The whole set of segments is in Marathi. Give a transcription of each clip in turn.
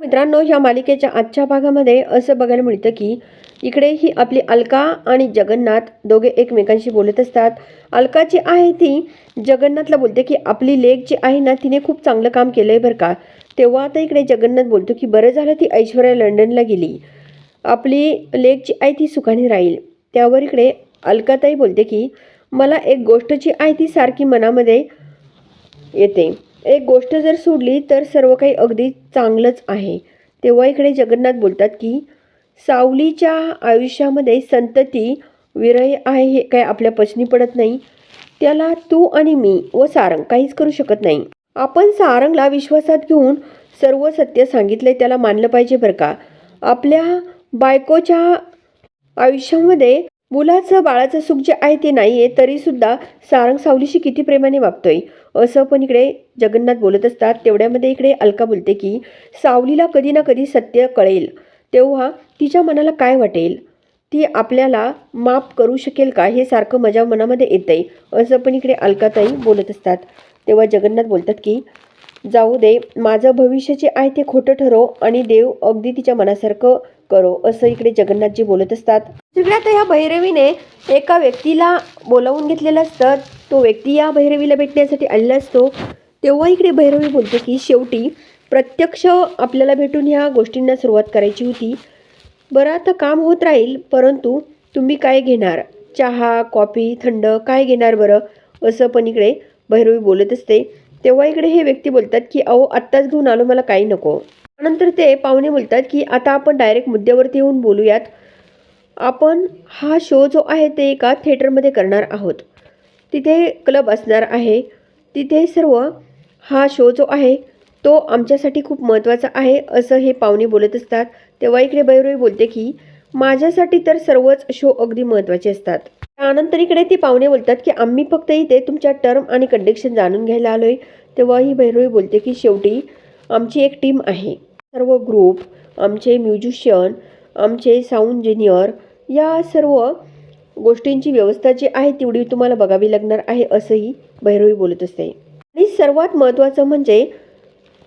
मित्रांनो ह्या मालिकेच्या आजच्या भागामध्ये असं बघायला मिळतं की इकडे ही आपली अलका आणि जगन्नाथ दोघे एकमेकांशी बोलत असतात. अलका जी आहे ती जगन्नाथला बोलते की आपली लेख जी आहे ना तिने खूप चांगलं काम केलं आहे बरं का. तेव्हा आता इकडे जगन्नाथ बोलतो की बरं झालं ती ऐश्वर्या लंडनला गेली. आपली लेख जी आहे ती सुखाने राहील. त्यावर इकडे अलकाताई बोलते की मला एक गोष्ट जी आहे ती सारखी मनामध्ये येते. एक गोष्ट जर सोडली तर सर्व काही अगदी चांगलंच आहे. तेव्हा इकडे जगन्नाथ बोलतात की सावलीच्या आयुष्यामध्ये संतती विरही आहे हे काय आपल्या पचनी पडत नाही? त्याला तू आणि मी व सारंग काहीच करू शकत नाही. आपण सारंगला विश्वासात घेऊन सर्व सत्य सांगितले त्याला मानलं पाहिजे बरं का? आपल्या बायकोच्या आयुष्यामध्ये मुलाचं बाळाचं सुख जे आहे ते नाही आहे तरीसुद्धा सारंग सावलीशी किती प्रेमाने वागतोय? असं पण इकडे जगन्नाथ बोलत असतात. तेवढ्यामध्ये इकडे अलका बोलते की सावलीला कधी ना कधी सत्य कळेल. तेव्हा तिच्या मनाला काय वाटेल? ती आपल्याला माफ करू शकेल का? हे सारखं माझ्या मनामध्ये येतं आहे असं पण इकडे अलकाताई बोलत असतात. तेव्हा जगन्नाथ बोलतात की जाऊ दे माझं भविष्य जे आहे ते खोटं ठरो आणि देव अगदी तिच्या मनासारखं करो. असं इकडे जगन्नाथजी बोलत असतात. तिकडे आता ह्या भैरवीने एका व्यक्तीला बोलावून घेतलेलं असतं. तो व्यक्ती या भैरवीला भेटण्यासाठी आलेला असतो तेव्हा इकडे भैरवी बोलतो की शेवटी प्रत्यक्ष आपल्याला भेटून ह्या गोष्टींना सुरुवात करायची होती. बरं आता काम होत राहील परंतु तुम्ही काय घेणार? चहा कॉफी थंड काय घेणार बरं? असं पण इकडे भैरवी बोलत असते. तेव्हा इकडे हे व्यक्ती बोलतात की अहो आत्ताच घेऊन आलो मला काही नको. त्यानंतर ते पाहुणे बोलतात की आता आपण डायरेक्ट मुद्द्यावरती येऊन बोलूयात. आपण हा शो जो आहे ते एका थिएटरमध्ये करणार आहोत. तिथे क्लब असणार आहे. तिथे सर्व हा शो जो आहे तो आमच्यासाठी खूप महत्त्वाचा आहे असं हे पाहुणे बोलत असतात. तेव्हा इकडे भैरवी बोलते की माझ्यासाठी तर सर्वच शो अगदी महत्त्वाचे असतात. त्यानंतर इकडे ती पाहुणे बोलतात की आम्ही फक्त इथे तुमच्या टर्म आणि कंडिशन जाणून घ्यायला आलो आहे तेव्हा ही भैरवी बोलते की शेवटी आमची एक टीम आहे. सर्व ग्रुप आमचे म्युझिशियन आमचे साऊंड इंजिनियर या सर्व गोष्टींची व्यवस्था जी आहे तेवढी तुम्हाला बघावी लागणार आहे असंही भैरवी बोलत असते. आणि सर्वात महत्त्वाचं म्हणजे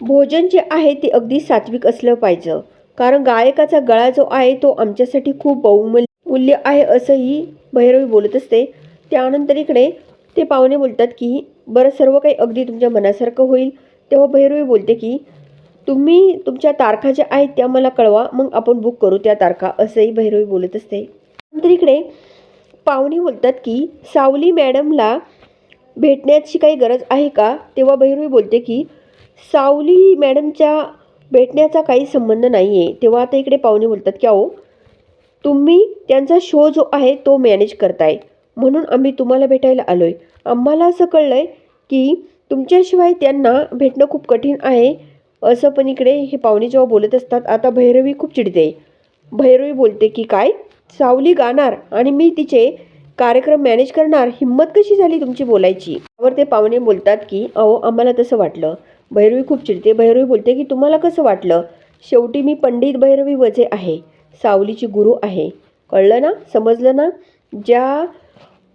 भोजन जे आहे ते अगदी सात्विक असलं पाहिजे. कारण गायकाचा गळा जो आहे तो आमच्यासाठी खूप बहुमूल्य मूल्य आहे असंही भैरवी बोलत असते. त्यानंतर इकडे ते पाहुणे बोलतात की बरं सर्व काही अगदी तुमच्या मनासारखं होईल. तेव्हा भैरवी बोलते की तुम्ही तुमच्या तारखा ज्या आहेत त्या मला कळवा मग आपण बुक करू त्या तारखा असंही भैरवी बोलत असते. नंतर इकडे पाहुणे बोलतात की सावली मॅडमला भेटण्याची काही गरज आहे का? तेव्हा भैरवी बोलते की सावली मॅडमच्या भेटण्याचा काही संबंध नाही आहे तेव्हा आता इकडे पाहुणे बोलतात की अहो तुम्ही त्यांचा शो जो आहे तो मॅनेज करताय. म्हणून आम्ही तुम्हाला भेटायला आलो आहे आम्हाला असं कळलं आहे की तुमच्याशिवाय त्यांना भेटणं खूप कठीण आहे. असं पण इकडे हे पाहुणे जेव्हा बोलत असतात आता भैरवी खूप चिडते. भैरवी बोलते की काय? सावली गाणार आणि मी तिचे कार्यक्रम मॅनेज करणार हिंमत कशी झाली तुमची बोलायची? त्यावर ते पाहुणे बोलतात की अहो आम्हाला तसं वाटलं. भैरवी खूप चिडते. भैरवी बोलते की तुम्हाला कसं वाटलं? शेवटी मी पंडित भैरवी वजे आहे. सावलीची गुरु आहे. कळलं ना? समजलं ना? ज्या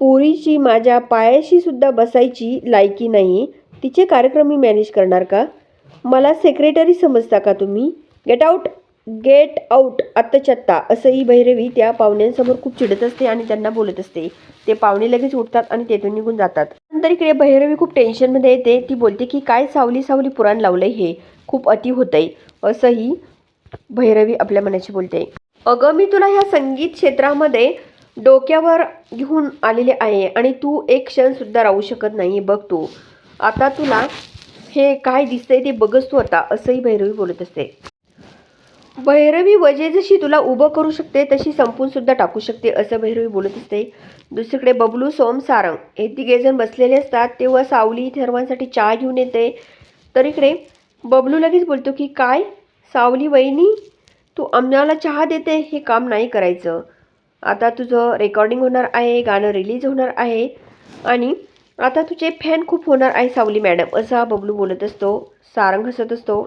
पोरीची माझ्या पायाशी सुद्धा बसायची लायकी नाही तिचे कार्यक्रम मी मॅनेज करणार का? मला सेक्रेटरी समजता का तुम्ही? गेट आऊट गेट आऊट आत्तचत्ता असंही भैरवी त्या पाहुण्यांसमोर खूप चिडत असते आणि त्यांना बोलत असते. ते पाहुणे लगेच उठतात आणि तेथून निघून जातात. नंतर इकडे भैरवी खूप टेन्शनमध्ये येते. ती बोलते की काय सावली सावली पुराण लावलंय हे? खूप अति होतंय. असंही भैरवी आपल्या मनाशी बोलते. अगं मी तुला ह्या संगीत क्षेत्रामध्ये डोक्यावर घेऊन आलेले आहे आणि तू एक क्षणसुद्धा राहू शकत नाही बघ तू. आता तुला हे काय दिसतंय ते बघच तू आता असंही भैरवी बोलत असते. भैरवी वजे जशी तुला उभं करू शकते तशी संपून सुद्धा टाकू शकते असं भैरवी बोलत असते. दुसरीकडे बबलू सोम सारंग. हे तिघेजण बसलेले असतात तेव्हा सावली सर्वांसाठी चहा घेऊन येते. तर इकडे बबलू लगेच बोलतो की काय? सावली वहिनी तू आम्हाला चहा देते हे काम नाही करायचं. आता तुझं रेकॉर्डिंग होणार आहे गाणं रिलीज होणार आहे आणि आता तुझे फॅन खूप होणार आहे सावली मॅडम असा बबलू बोलत असतो. सारंग हसत असतो.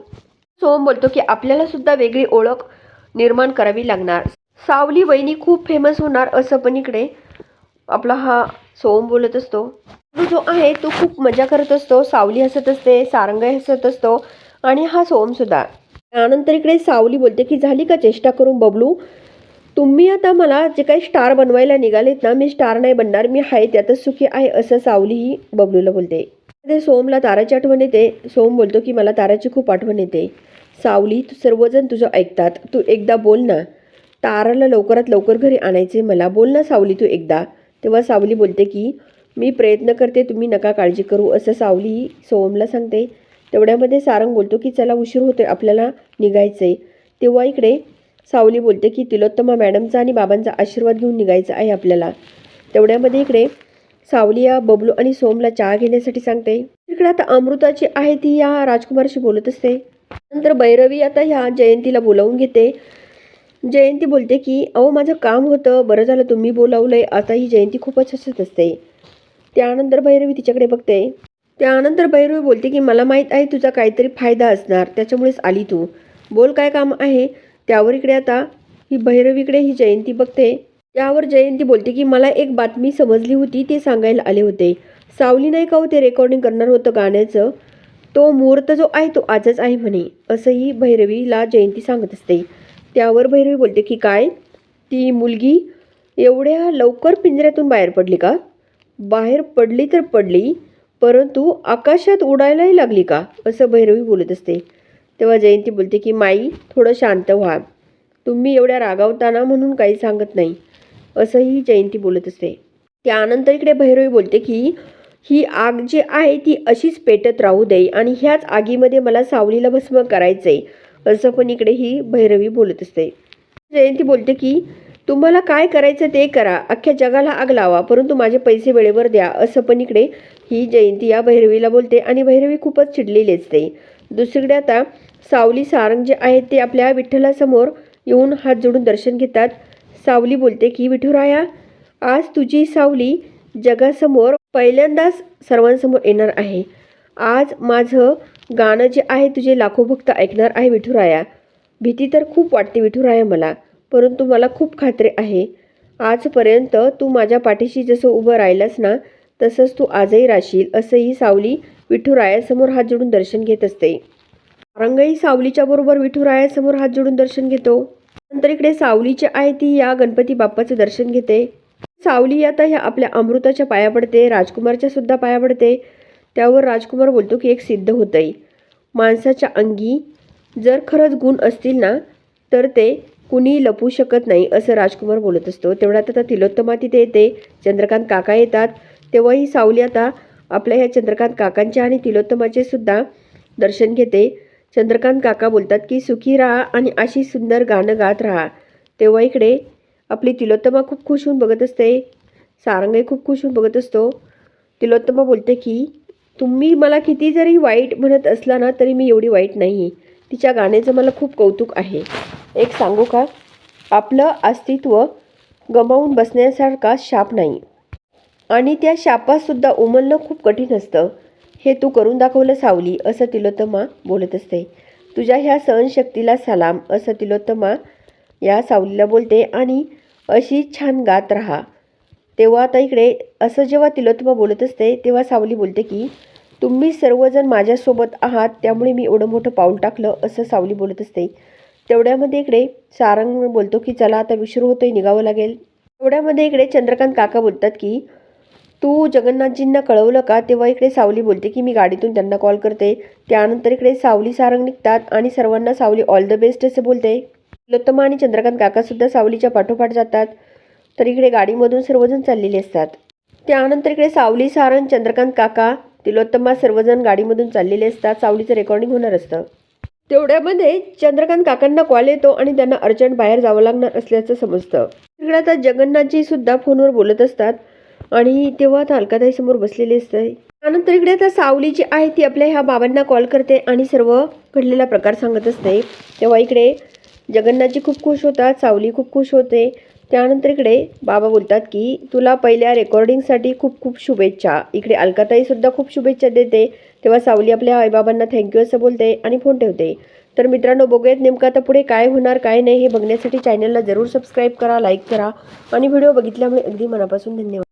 सोम बोलतो की आपल्याला सुद्धा वेगळी ओळख निर्माण करावी लागणार. सावली वहिनी खूप फेमस होणार असं पण इकडे आपला हा सोम बोलत असतो. तो जो आहे तो खूप मजा करत असतो. सावली हसत असते सारंग हसत असतो आणि हा सोम सुद्धा. त्यानंतर इकडे सावली बोलते की झाली का चेष्टा करून बबलू? तुम्ही आता मला जे काही स्टार बनवायला निघालेत ना मी स्टार नाही बनणार मी आहे त्यातच सुखी आहे असं सावली ही बबलूला बोलते. ते सोमला ताराची आठवण येते. सोम बोलतो की मला ताराची खूप आठवण येते. सावली तू सर्वजण तुझं ऐकतात. तू एकदा बोल ना. ताराला लवकरात लवकर घरी आणायचे मला. बोल ना सावली तू एकदा. तेव्हा सावली बोलते की मी प्रयत्न करते तुम्ही नका काळजी करू. असं सावली सोमला सांगते. तेवढ्यामध्ये सारंग बोलतो की चला उशीर होतोय. आपल्याला निघायचं आहे तेव्हा इकडे सावली बोलते की तिलोत्तमा मॅडमचा आणि बाबांचा आशीर्वाद घेऊन निघायचा आहे आपल्याला. तेवढ्यामध्ये इकडे सावलिया बबलू आणि सोमला चहा घेण्यासाठी सांगते. इकडे आता अमृताची आहे ती या राजकुमारशी बोलत असते. नंतर भैरवी आता ह्या जयंतीला बोलावून घेते. जयंती बोलते की अहो माझं काम होतं बरं झालं तुम्ही बोलावलंय आता ही जयंती खूपच हसत असते. त्यानंतर भैरवी तिच्याकडे बघते. त्यानंतर भैरवी बोलते की मला माहीत आहे तुझा काहीतरी फायदा असणार त्याच्यामुळेच आली तू. बोल काय काम आहे? त्यावर इकडे आता ही भैरवीकडे ही जयंती बघते. त्यावर जयंती बोलते की मला एक बातमी समजली होती ते सांगायला आले होते. सावली नाही का हो ते रेकॉर्डिंग करणार होतं गाण्याचं? तो मुहूर्त जो आहे तो आजच आहे म्हणे. असंही भैरवीला जयंती सांगत असते. त्यावर भैरवी बोलते की काय? ती मुलगी एवढ्या लवकर पिंजऱ्यातून बाहेर पडली का? बाहेर पडली तर पडली परंतु आकाशात उडायलाही लागली का? असं भैरवी बोलत असते. तेव्हा जयंती बोलते की माई थोडं शांत व्हा. तुम्ही एवढ्या रागावताना म्हणून काही सांगत नाही. असंही जयंती बोलत असते. त्यानंतर इकडे भैरवी बोलते की ही आग जी आहे ती अशीच पेटत राहू दे आणि ह्याच आगीमध्ये मला सावलीला भस्म करायचं आहे असं पण इकडे ही भैरवी बोलत असते. जयंती बोलते की तुम्हाला काय करायचं ते करा अख्ख्या जगाला आग लावा परंतु माझे पैसे वेळेवर द्या असं पण इकडे ही जयंती या भैरवीला बोलते आणि भैरवी खूपच चिडलेली असते. दुसरीकडे आता सावली सारंग जे आहेत ते आपल्या विठ्ठलासमोर येऊन हात जोडून दर्शन घेतात. सावली बोलते की विठुराया आज तुझी सावली जगासमोर पहिल्यांदाच सर्वांसमोर येणार आहे. आज माझं गाणं जे आहे तुझे लाखो भक्त ऐकणार आहे विठुराया. भीती तर खूप वाटते विठुराया मला परंतु मला खूप खात्री आहे. आजपर्यंत तू माझ्या पाठीशी जसं उभं राहिलास ना तसंच तू आजही राहशील असंही सावली विठुरायासमोर हात जोडून दर्शन घेत असते. रंगही सावलीच्या बरोबर विठुरायासमोर हात जोडून दर्शन घेतो. नंतर इकडे सावलीची आहे ती या गणपती बाप्पाचं दर्शन घेते. सावली आता ह्या आपल्या अमृताच्या पाया पडते राजकुमारच्या सुद्धा पाया पडते. त्यावर राजकुमार बोलतो की एक सिद्ध होतंय. माणसाच्या अंगी जर खरंच गुण असतील ना तर ते कुणी लपू शकत नाही असं राजकुमार बोलत असतो. तेवढ्यात आता तिलोत्तमा तिथे येते. चंद्रकांत काका येतात. तेव्हाही सावली आता आपल्या ह्या चंद्रकांत काकांचे आणि तिलोत्तमाचे सुद्धा दर्शन घेते. चंद्रकांत काका बोलतात की सुखी राहा आणि अशी सुंदर गाणं गात राहा. तेव्हा इकडे आपली तिलोत्तमा खूप खुश होऊन बघत असते. सारंगही खूप खुश होऊन बघत असतो. तिलोत्तमा बोलते की तुम्ही मला किती जरी वाईट म्हणत असला ना तरी मी एवढी वाईट नाही. तिच्या गाण्याचं मला खूप कौतुक आहे. एक सांगू का? आपलं अस्तित्व गमावून बसण्यासारखा शाप नाही. आणि त्या शापातसुद्धा उमलणं खूप कठीण असतं. हे तू करून दाखवलं सावली असं तिलोत्तमा बोलत असते. तुझ्या ह्या सहनशक्तीला सलाम असं तिलोत्तमा या सावलीला बोलते आणि अशी छान गात राहा. तेव्हा आता इकडे असं जेव्हा तिलोत्तमा बोलत असते तेव्हा सावली बोलते की तुम्ही सर्वजण माझ्यासोबत आहात त्यामुळे मी एवढं मोठं पाऊल टाकलं असं सावली बोलत असते. तेवढ्यामध्ये इकडे सारंग बोलतो की चला आता विश्रू होतोय निघावं लागेल. तेवढ्यामध्ये इकडे चंद्रकांत काका बोलतात की तू जगन्नाथजींना कळवलं का? तेव्हा इकडे सावली बोलते की मी गाडीतून त्यांना कॉल करते. त्यानंतर इकडे सावली सारंग निघतात आणि सर्वांना सावली ऑल द बेस्ट असं बोलते. तिलोत्तमा आणि चंद्रकांत काकासुद्धा सावलीच्या पाठोपाठ जातात. तर इकडे गाडीमधून सर्वजण चाललेले असतात. त्यानंतर इकडे सावली सारंग चंद्रकांत काका तिलोत्तमा सर्वजण गाडीमधून चाललेले असतात. सावलीचं रेकॉर्डिंग होणार असतं. तेवढ्यामध्ये चंद्रकांत काकांना कॉल येतो आणि त्यांना अर्जंट बाहेर जावं लागणार असल्याचं समजतं. तिकडे आता जगन्नाथजी सुद्धा फोनवर बोलत असतात. आणि तेव्हा आता अलकाताई समोर बसलेली असते. त्यानंतर इकडे आता सावली जी आहे ती आपल्या ह्या बाबांना कॉल करते आणि सर्व घडलेला प्रकार सांगत असते. तेव्हा इकडे जगन्नाथजी खूप खुश होतात सावली खूप खुश होते. त्यानंतर इकडे बाबा बोलतात की तुला पहिल्या रेकॉर्डिंगसाठी खूप खूप शुभेच्छा. इकडे अलकाताईसुद्धा खूप शुभेच्छा देते. तेव्हा सावली आपल्या आईबाबांना थँक्यू असं बोलते आणि फोन ठेवते. तर मित्रांनो बघूयात नेमकं आता पुढे काय होणार काय नाही हे बघण्यासाठी चॅनलला जरूर सबस्क्राईब करा लाईक करा. आणि व्हिडिओ बघितल्यामुळे अगदी मनापासून धन्यवाद.